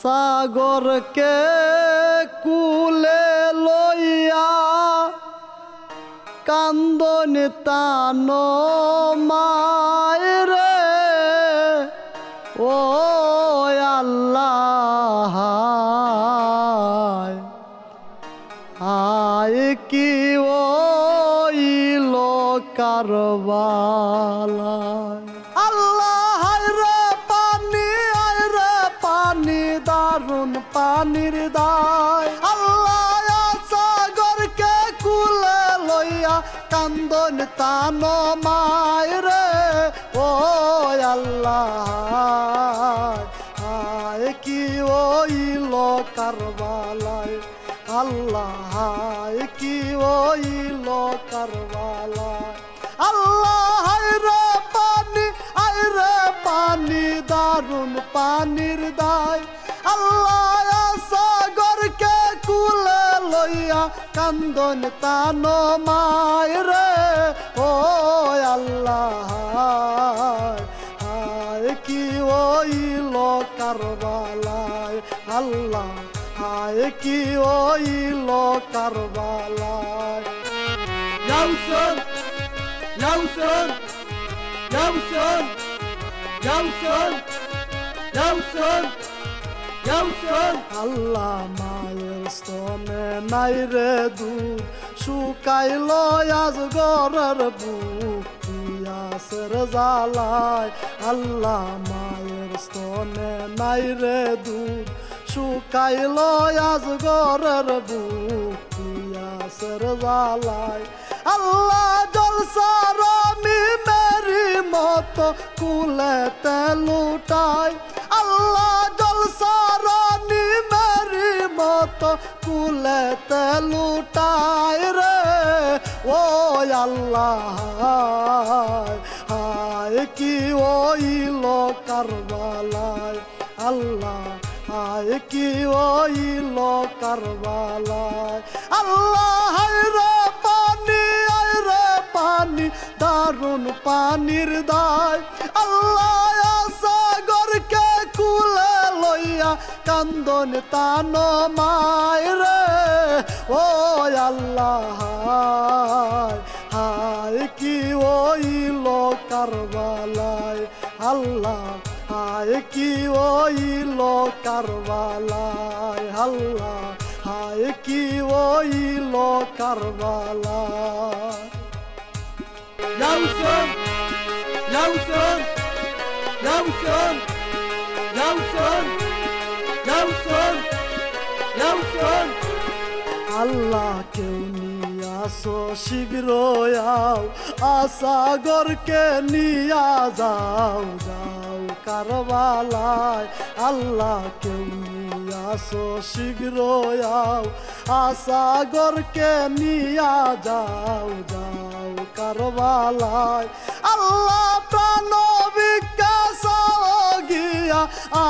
সাগরকে কুলে লইয়া কান্দন তানো মায়রে কান্দন তান মায় ও আল্লাহ। আয় কি ওইল কারবালায় আল্লাহ কি ওইল কারবালায় আল্লাহ রে পানি আই রে পানি দারুণ পানির দায়। আল্লাহ কান্দন তান মায় রে, ও আল্লাহ হায় কি ওইল কারবালায়, আল্লাহ হায় কি ওইল কারবালায়! Yavsun! Yavsun! Yavsun! Yavsun! আল্লাহ মায়ের স্তনে নাই রে শুকাইল আজ গরের বুক পিয়াসের জ্বালায় আল্লাহ মায়ের স্তনে নাই রে শুকাইল আজ গরের বুক পিয়াসের আল্লাহ জলসার আমি মেরি মতো কুলেতে লুটায় আল্লাহ জলসারানি মেরি মতো কুলেতে লুটায় রে। ও আল্লাহ, হায় কি ওইল কারবালায়। আল্লাহ, হায় কি ওইল কারবালায়। আল্লাহ রে পানি আয় রে পানি দারুণ পানির দায়। আল্লাহ কান্দন তান মায় রে ও আল্লাহ, হায় কি ওইল কারবালায় আল্লাহ, হায় কি ওইল কারবালায় আল্লাহ, হায় কি ওইল কারবালায় Yavsun! Yavsun! Yavsun! Yavsun! Yavsun! Yavsun! আল্লাহ কেউ আসো শীঘ্র আসাগরকে নিয়া যাও যাও কারবালায় আল্লাহ কেউ আসো আও আসাগরকে নিয়া যাও যাও কারবালায় আল্লাহ প্রাণ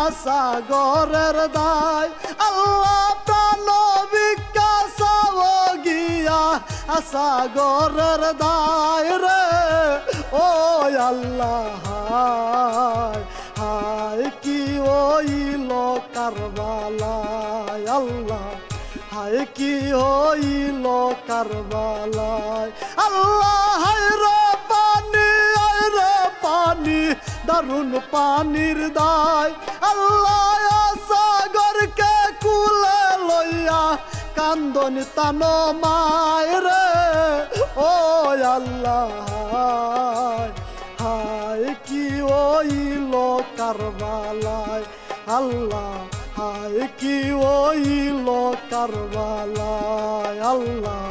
আসাগরের দায়। আল্লাহ প্রাণ বিকাশ গিয়া আসাগরের দায় রে। ও আল্লাহ, হায় কি ওইল কারবালায় আল্লাহ, হায়, কি হইল কারবালায় আল্লাহ, হায় রে পানি রে পানি। দারুণ পানির দায়। আল্লাহ সাগরকে কুলে লইয়া কান্দন তান মায় রে ও আল্লাহ, হায় কি ওইল কারবালায়। আল্লাহ, হায় কি ওইল কারবালায়। আল্লাহ,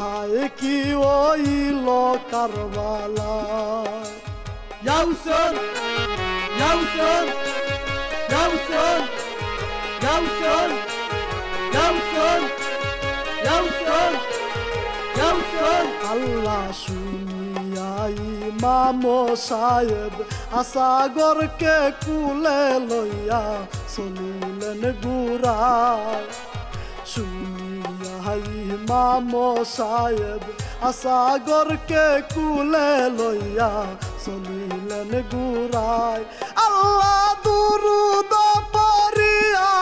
হায় কি ওইল কারবালায়। Yavsun! Yavsun! Yavsun! Yavsun! Yavsun! Yavsun! Yavsun! আল্লাহ শুনিয়াই মামো সাহেব, আসাগরকে কুলে লইয়া চলিলেন গুড়ায় শুনিয়াই মামো সাহেব, আসাগরকে কুলে লইয়া চলিলেন গুড়ায় আল্লাহ দুরুদ পরিয়া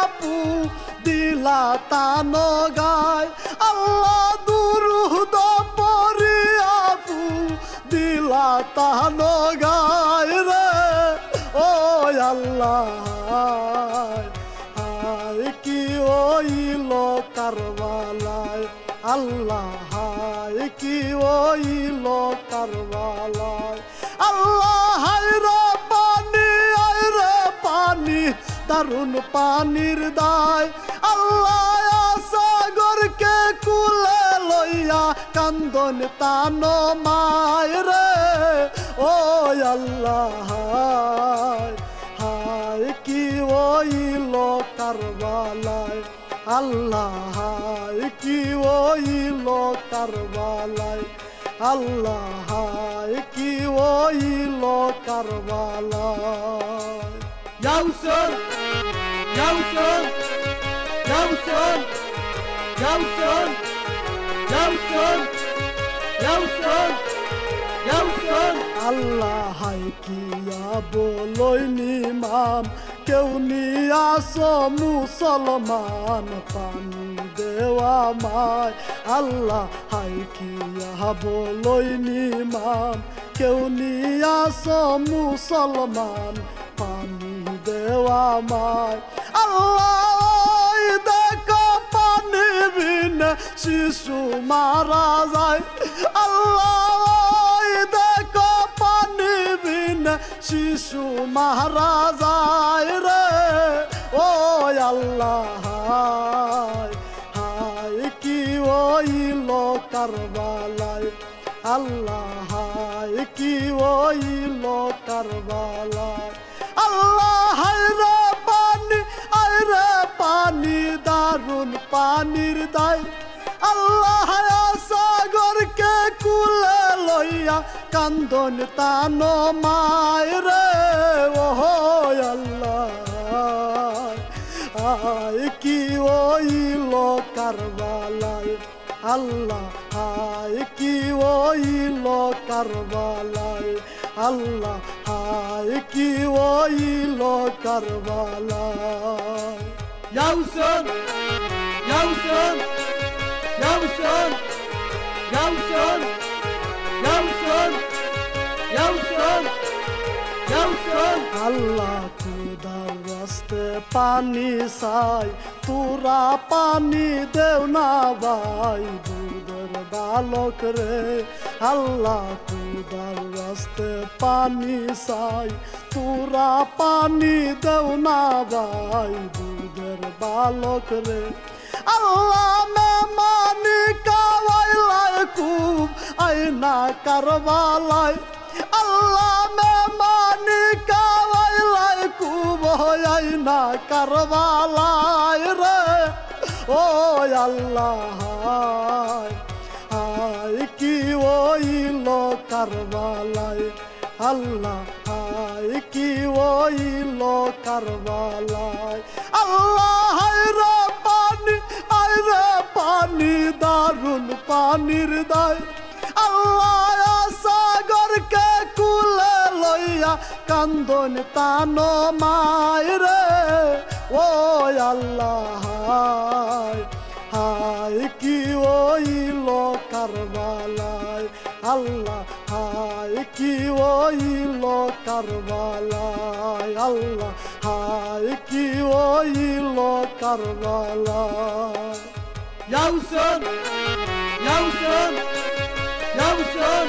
তান গায় আল্লাহ দুরুদ পরিয়াপু দিলা তান গায় রে। ও আল্লাহ, হায় কি ওইল কারবালায় আল্লাহ কি ওইল কারবালায় আল্লাহ দারুণ পানির দায়। আল্লাহ সাগরকে কুলে লইয়া কান্দন তানো মায় রে। ও আল্লাহ, হায় কি ওইল কারবালায় আল্লাহ, হায় কি ওইল কারবালায় আল্লাহ, হায় কি ওইল কারবালায় Yavsun! Yavsun! Yavsun! Yavsun! Yavsun! Yavsun! Yavsun! আল্লাহ হাই কিয়া বলই নিমাম কেউ নিয়াস মুসলমান পানি দেওয়া মায় আল্লাহ হাই কিয়া বলই নিমাম কেউ নিয়াস মুসলমান পানি দেওয়া মায় আল্লাহ দেখো পানি বিনে শিশু মারা যায়। আল্লাহ দেখো পানি বিনে শিশু মারা যায় রে। ও আল্লাহ, হায় কি ওইল কারবালায় আল্লাহ, হায়, কি ওইল কারবালায় আল্লাহ রে পানি আয় রে পানি, দারুণ পানির দায়। আল্লাহ সাগরকে কুলে লইয়া কান্দন তানো মায় রে। ও আল্লাহ, আয় কি ওইল কারবালায় আল্লাহ হায় কি ওইল কারবালায় আল্লাহ হায় কি ওইল কারবালায় Yavsun! Yavsun! Yavsun! Yavsun! Yavsun! Yavsun! Yavsun! আল্লাহ খুদার রাস্তে পানি চাই, তোরা পানি দেও না ভাই, দুধের বালক রে। আল্লাহ খুদার রাস্তে পানি চাই, তোরা পানি দেও না ভাই, দুধের বালক রে। আল্লাহ মেমানি কাওয়াইলায় খুব আইনা কারবালায়। আল্লাহ মেমানি কাওয়াইলায় খুব আইনা কারবালায় রে। ও আল্লাহ হায় কি ওইল কারবালায়? আল্লাহ হায় কি ওইল কারবালায়? আল্লাহ রে পানি, আয় রে পানি, দারুণ পানির দায়। লইয়া কান্দন তানো মায় রে, ও আল্লাহ, হায় কি ওইল কারবালায় আল্লাহ, হায়, কি ওইল কারবালায় আল্লাহ, হায়, কি ওইল কারবালায়! Yavsun! Yavsun! Yavsun!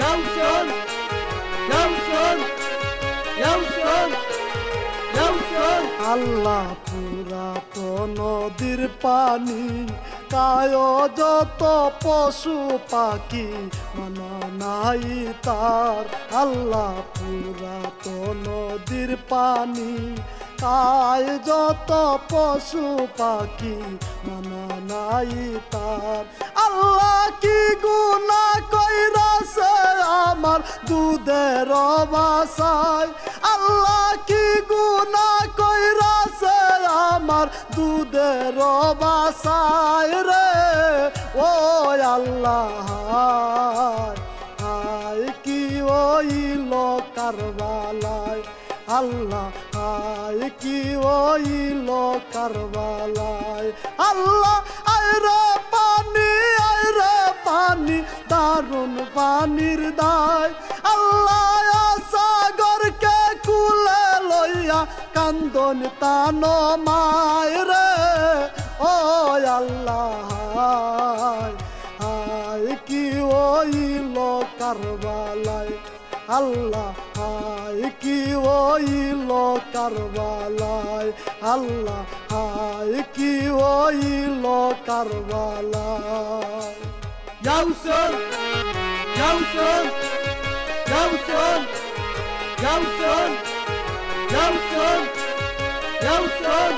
Yavsun! আল্লাহ পুরাতো নদীর পানি কায় যত পশু পাখি, মানা নাই তার। আল্লাহ পুরাতো নদীর পানি কায় যত পশু পাখি, মানা নাই তার। আল্লাহ কি গুনা কইরাছে আমার দুধের বাসায় আল্লাহ কি কইরাছে আমার দুধের বাসায় রে, ও আল্লাহ হায় কি ওইল কারবালায় আল্লাহ, হায় কি ওইল কারবালায় আল্লাহ আয়রে পানি আয়রে পানি, দারুণ পানির দায়। আল্লাহ কান্দন তান মায়রে ও আল্লাহ হায়, কি ওইল কারবালায় আল্লাহ, হায়, কি ওইল কারবালায় আল্লাহ, হায়, কি ওইল কারবালায় Yavsun! Yavsun! Yavsun! Yavsun! Yavsun! Yavsun!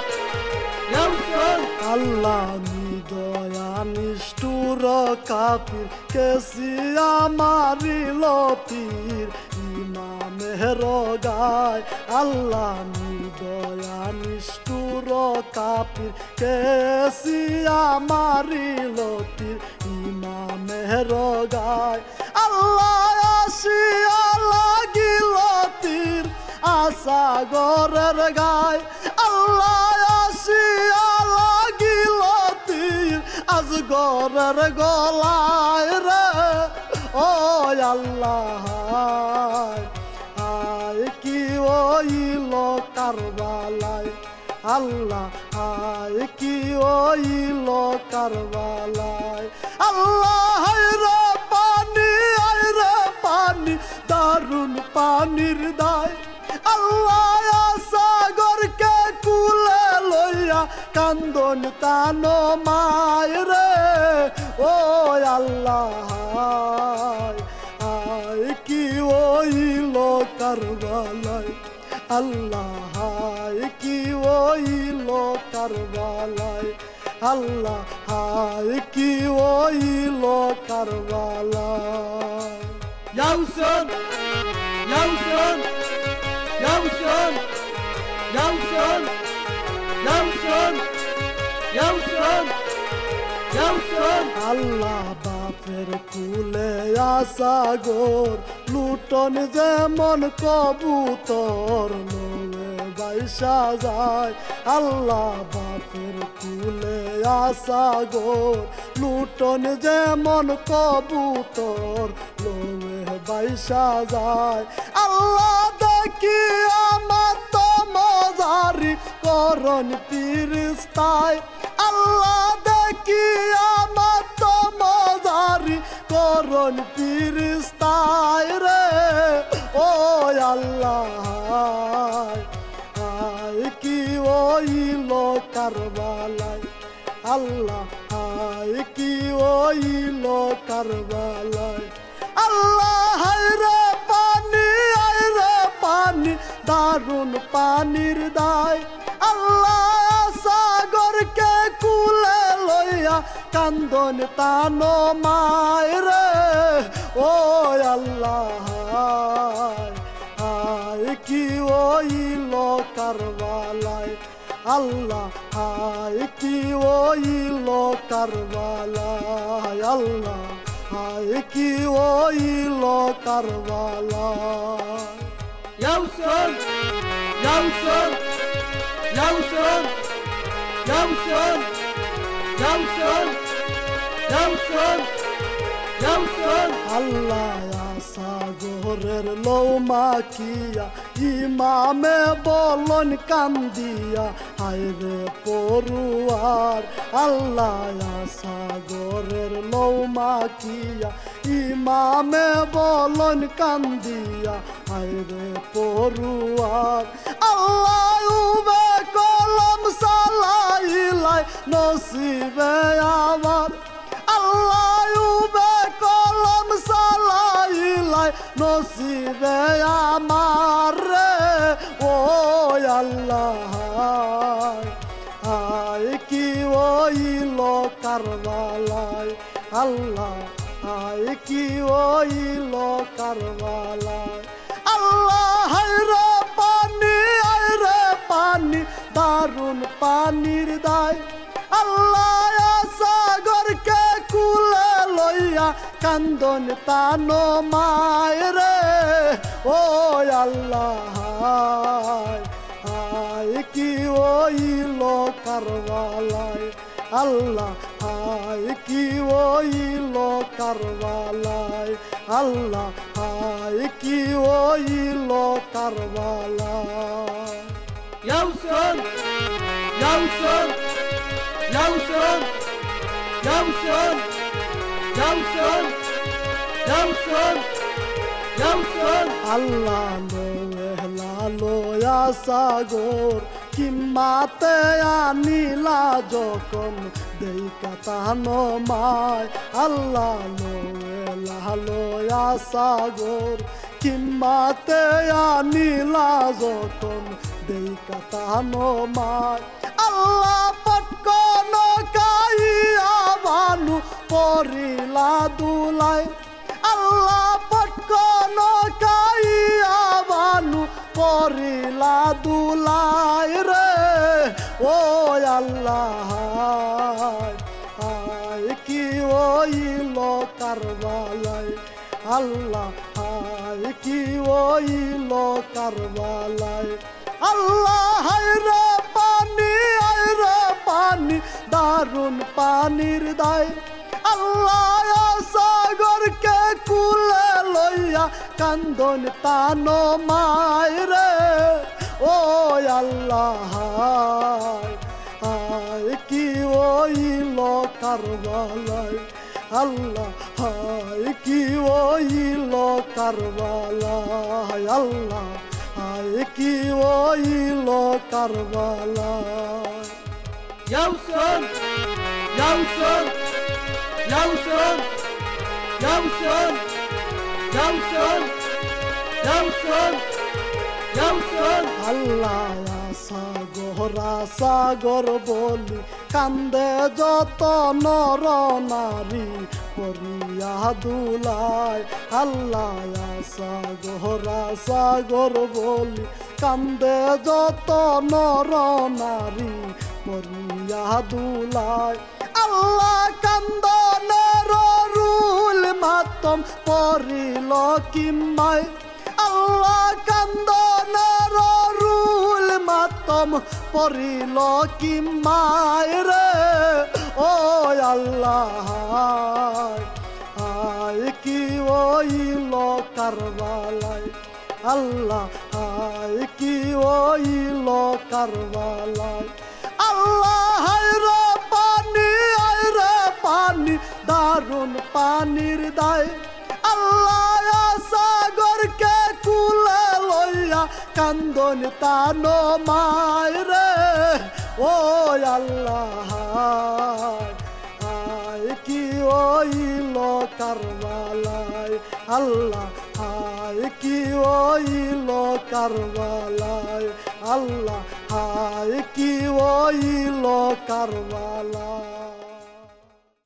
Yavsun! আল্লাহ নিদয়া নিষ্ঠুর কাপির কেসিয়া মারিল তীর ইমামের গায় আল্লাহ নিদয়া নিষ্ঠুর কাপির কেসিয়া মারিল তীর ইমামের গায় আল্লাহ আসিয়া লাগিল তীর আশা গরের গায় আল্লাহ আসিয়া লাগিল আজ গরের গলায় রে। ও আল্লাহ আয় কি ওইল কারবালায়? আল্লাহ আয় কি ওইল কারবালায়? আল্লাহ রে পানি আয় রে পানি, দারুণ পানির দায়। আল্লাহ সাগরকে কুলে লইয়া কান্দন তান মায় রে ও আল্লাহ, আয় কি ওইল কারবালায় আল্লাহ কি ওইল কারবালায় আল্লাহ হায় কি ওইল কারবালায় Yavsun! Yavsun! Yavsun! Yavsun! Yavsun! Yavsun! Yavsun! আল্লাহ বাপের কুলে আসা গোর, লুটন যেমন কবুতর লোলে বাইসা যায় আল্লাহ বাপের কুলে আসা গোর, লুটন যেমন কবুতর লোলে বাইসা যায় আল্লাহ দেখি আমার তো মজারি করণ পিরিস্তায় আল্লাহ দেখি আমার তো মজারি করণ পিরিস্তায় রে। ও আল্লাহ, আয় কি ওইল কারবালায় আল্লাহ, আয় কি ওইল কারবালায় আল্লাহ রে পানি কান্দন তান মায় রে, ও আল্লাহ আয় কি ওইল কারবালায় আল্লাহ হায় কি ওইল কারবালায় আল্লাহ হায় কি ওইল কারবালায় Yavsun! Yavsun! Yavsun! Yavsun! Yavsun! Yavsun! Yavsun! আল্লাহ সাগরের লৌমাকিয়া ইমামে বলন কান্দিয়া আইরে পড়ুয়ার আল্লাহ সাগরের লৌমাকিয়া ইমামে বলন কান্দিয়া আইরে পড়ুয়ার আল্লাহ উবে কলম সালাইলাই, নসিবে আমার নসিবে আমার ও আল্লাহ, আয় কি ওইল কারবালায় আল্লাহ, আয় কি ওইল কারবালায় আল্লাহ রে পানি আয় রে পানি, দারুণ পানির দায়। আল্লাহ সাগরকে কুলে লইয়া কান্দন তানো মায় ও আল্লাহ কি ওইল কারবালায় আল্লাহ, হায়, কি ওইল কারবালায় আল্লাহ, হায়, কি ওইল কারবালায় Yavsun! Yavsun! Yavsun! Yavsun! Yavsun! Yavsun! Yavsun! আল্লাহ লোয়া সাগর কিমাতে আনিলা যখন দেই কাতানো মায় আল্লাহ লোয়া সাগর কিমাতে আনিলা যখন দেই কাতানো মায় আল্লাহ পটকন কাইয়া বানু পরিলা দুলায় আল্লাহ পটকন কাইয়া বানু পরিলা দুলাই রে। ও আল্লাহ, আয় কি ওইল কারবালাই আল্লাহ, আয় কি ওইল কারবালাই আল্লাহ হায় রে পানি, আয় রে পানি, দারুণ পানির দায়। আল্লাহ সাগরকে কুলে লইয়া কান্দন তানো মায়রে ও আল্লাহ আয় কি ওইল কারবালাই আল্লাহ, হায়, কি ওইল কারবালাই আল্লাহ, হায়, কি ওইল কারবালাই Yavsun! Yavsun! Yavsun! Yavsun! Yavsun! Yavsun! Yavsun! আল্লাহ সাগর সাগর বলি, কান্দে যত নর নারী করিয়া দুলায় আল্লাহ সাগর সাগর বলি, কান্দে যত নর নারী করিয়া দুলায় আল্লাহ কান্দনের মাতম পরিল কিমায় আল্লাহ কান্দনের রুল মাতম পরিল কি মায়রে ও আল্লাহ, আয় কি ওইল কারবালাই আল্লাহ, আয় কি ওইল কারবালাই কান্দন তানো মায়রে ও আল্লাহ। আয় কি ওইল কারবালাই আল্লাহ, আয় কি ওইল কারবালাই আল্লাহ, আয় কি ওইল কারবালাই